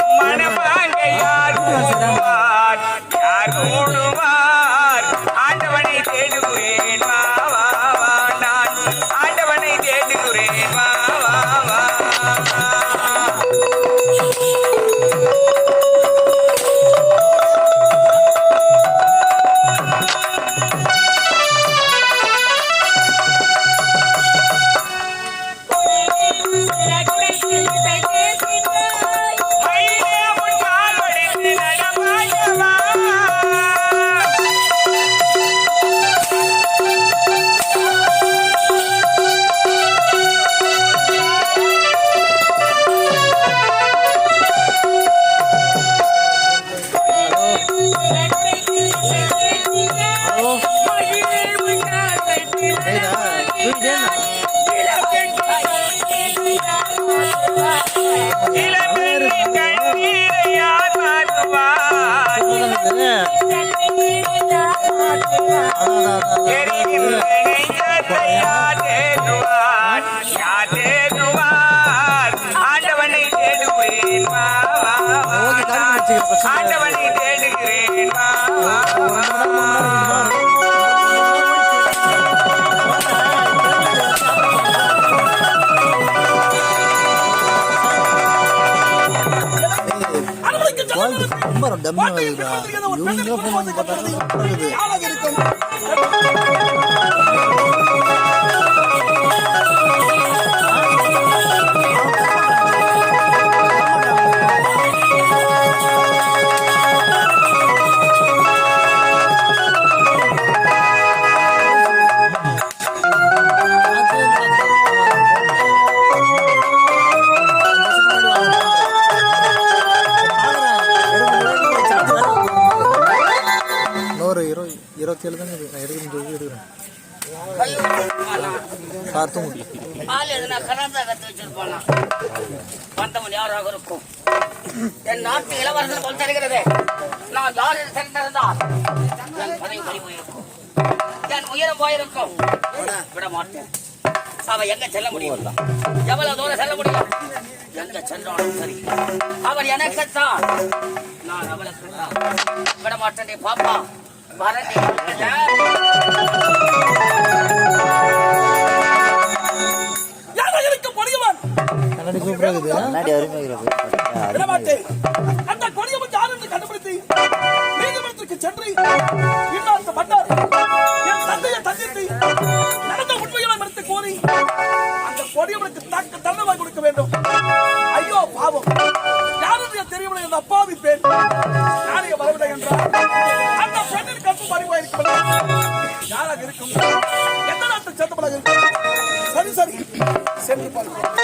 அண்ணனும் மனமாக யார் கூடுவார் யார் கூடுவார் ஆண்டவனை தேடுகிறேன் வா வா வா நான். ஆண்டவனை தேடுகிறேன் வா வா வா. மயிலே ஆண்டவனை வா ஆண்டவனை ரொம்ப டம்மியா இருக்குதா இவங்க போனாங்க பார்த்தா இருபது இருபத்தேழு தானே நான் எடுக்கணும் சொல்லி எடுக்கிறேன் பார்த்து முடியும் ஆள் எதுனா கராத்தா கத்து வச்சிருப்பானா வந்தவன் யாராக இருக்கும் என் நாட்டு இளவரசன் போல் தெரிகிறது நான் யார் தெரிந்திருந்தால் என் பதவி போயிருக்கும் என் உயரம் போயிருக்கும் விட மாட்டேன் அவ எங்க செல்ல முடியும் எவ்வளவு தூரம் செல்ல முடியும் எங்க சென்றாலும் சரி அவன் எனக்குத்தான் நான் அவளுக்கு விட மாட்டேன் பாப்பா கண்ணாடி விடமாட்டேன் அந்த கொடியவன் யார் என்று கண்டுபிடித்து நீதிமன்றத்துக்கு சென்று எந்த நாட்டு